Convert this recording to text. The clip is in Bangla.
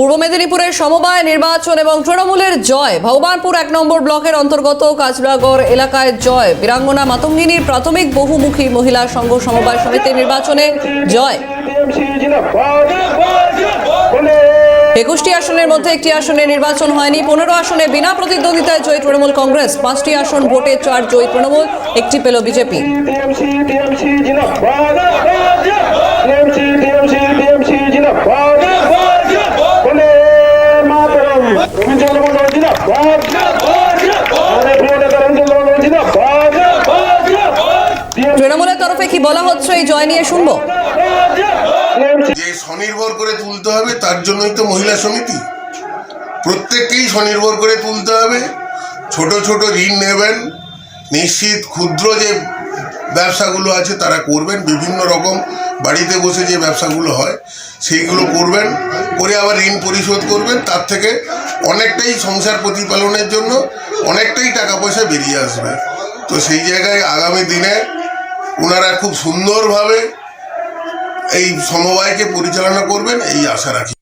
পূর্ব মেদিনীপুরের সমবায় নির্বাচন এবং তৃণমূলের জয়। ভগবানপুর এক নম্বর ব্লকের অন্তর্গত কাজরাগড় এলাকায় জয়। বীরাঙ্গনা মাতঙ্গিনীর প্রাথমিক বহুমুখী মহিলা সংঘ সমবায় সমিতির নির্বাচনে জয়। একুশটি আসনের মধ্যে একটি আসনে নির্বাচন হয়নি। পনেরো আসনে বিনা প্রতিদ্বন্দ্বিতায় জয়ী তৃণমূল কংগ্রেস। পাঁচটি আসন ভোটে চার জয়ী তৃণমূল, একটি পেল বিজেপি। তৃণমূলের তরফে কি বলা হচ্ছে? এই জয় নিয়ে শুনব। যে স্বনির্ভর করে তুলতে হবে, তার জন্যই তো মহিলা সমিতি। প্রত্যেককেই স্বনির্ভর করে তুলতে হবে। ছোট ছোট ঋণ নেবেন। নিশ্চিত ক্ষুদ্র যে ব্যবসাগুলো আছে, তারা করবেন। বিভিন্ন রকম বাড়িতে বসে যে ব্যবসাগুলো হয়, সেইগুলো করবেন। করে আবার ঋণ পরিশোধ করবেন। তার থেকে অনেকটাই সংসার প্রতিপালনের জন্য অনেকটাই টাকা পয়সা বেরিয়ে আসবে। তো সেই জায়গায় আগামী দিনে ওনারা খুব সুন্দরভাবে এই সমবায়কে পরিচালনা করবেন এই আশা রাখি।